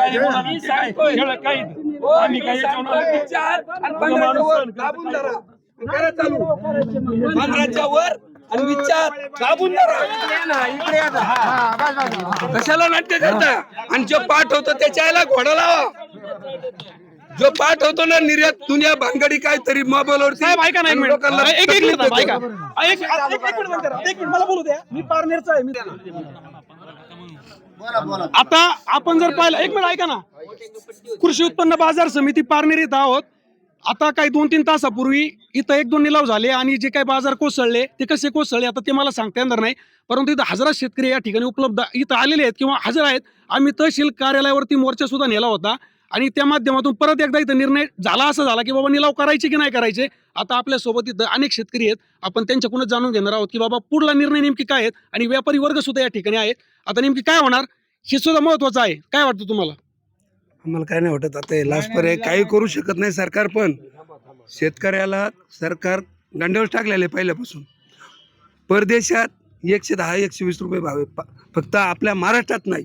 काय बोलणार? ते काय? खेळ काय? आम्ही काय याच्यावर आलो? विचार आणि पंधराच्या वर दाबून धरा करा चालू. पंधराच्या वर आणि विचार. दाबून धरा कशाला नाट्य करता? आणि जो पाठ होतो त्याच्या आईला घोडा लावा. जो पाठ होतो ना निर्यात दुनिया भानगडी काय तरी मोबाईलवर साहेब ऐका ना एक मिनिट. एक एक मिनिट ऐका. एक एक- एक मिनिट नंतर एक मिनिट मला बोलू द्या. मी पारनेरचा आहे मी आता आपण जर पाहिलं एक मिनिट ऐका ना. कृषी उत्पन्न बाजार समिती पारनेर येत आहोत. आता काही दोन तीन तासापूर्वी इथं एक दोन निलाव झाले आणि जे काही बाजार कोसळले ते कसे कोसळले आता ते मला सांगता येणार नाही. परंतु इथं हजारो शेतकरी या ठिकाणी उपलब्ध इथं आलेले आहेत किंवा हजर आहेत. आम्ही तहसील कार्यालयावरती मोर्चा सुद्धा नेला होता. आणि त्या माध्यमातून परत एकदा इथं निर्णय झाला असा झाला की बाबा निलाव करायचे की नाही करायचे आता आपल्यासोबत इथं अनेक शेतकरी आहेत. आपण त्यांच्याकडूनच जाणून घेणार आहोत की बाबा पुढला निर्णय नेमकी काय आहेत आणि व्यापारी वर्ग सुद्धा या ठिकाणी आहेत. आता नेमकी काय होणार हे सुद्धा महत्वाचं आहे. काय वाटतं तुम्हाला? आम्हाला काय नाही वाटत. आता लास्ट पर्याय काही करू शकत नाही सरकार पण. शेतकऱ्याला सरकार गंड्यावर टाकलेले पहिल्यापासून. परदेशात एकशे दहा एकशे वीस रुपये भाव. आहे प- फक्त आपल्या महाराष्ट्रात नाही.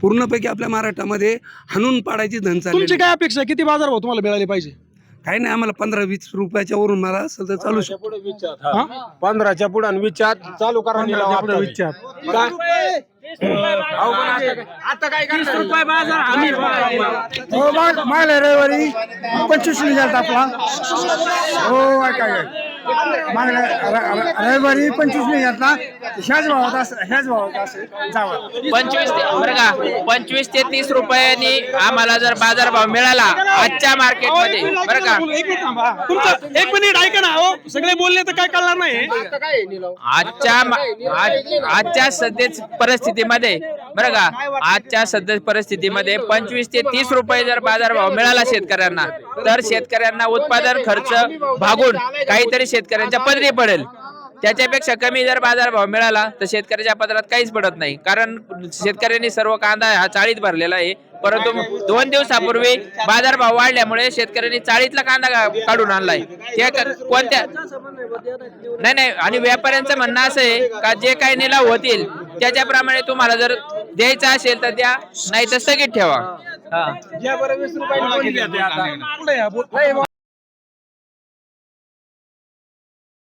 पूर्णपैकी आपल्या महाराष्ट्रामध्ये हाणून पाडायची धन चालली तुमची काय अपेक्षा आहे? किती बाजार भाव तुम्हाला मिळाले पाहिजे? काही नाही आम्हाला पंधरा वीस रुपयाच्या वरून मला असेल तर चालू शकतो. हा? पंधराच्या पुढे आणि विचार चालू करा निलाव आता. आता काय तीस रुपये बाजार आम्ही हो मग मागल्या रविवारी पंचवीस निघाला आपला. हो काय काय मागल्या रविवारी पंचवीस निघाला ह्याच भावात असं ह्याच भावात असं जावं. पंचवीस ते बरं का. पंचवीस ते तीस रुपयांनी आम्हाला जर बाजार भाव मिळाला आजच्या मार्केटमध्ये. बरं का? एक मिनिट थांबा. तुमचं एक मिनिट ऐका ना हो सगळे बोलले तर काय कळणार नाही. आजच्या मा- आज- आजच्या सध्या परिस्थितीमध्ये बरं का? आजच्या सध्या परिस्थितीमध्ये पंचवीस ते तीस रुपये जर बाजार भाव मिळाला शेतकऱ्यांना तर शेतकऱ्यांना उत्पादन खर्च भागून काहीतरी शेतकऱ्यांच्या पदरी पडेल. त्याच्यापेक्षा कमी जर बाजार भाव मिळाला तर शेतकऱ्याच्या पदरात काहीच पडत नाही. कारण शेतकऱ्यांनी सर्व कांदा हा चाळीत भरलेला आहे. परंतु दोन दिवसापूर्वी बाजार भाव वाढल्यामुळे शेतकऱ्यांनी चाळीतला कांदा काढून आणलाय. त्या कोणत्या नाही नाही आणि व्यापाऱ्यांचं म्हणणं असं आहे का जे काही निलाव होतील त्याच्याप्रमाणे तुम्हाला जर द्यायचा असेल तर द्या नाही तर स्थगित ठेवा. हा. पुढे या, बोल.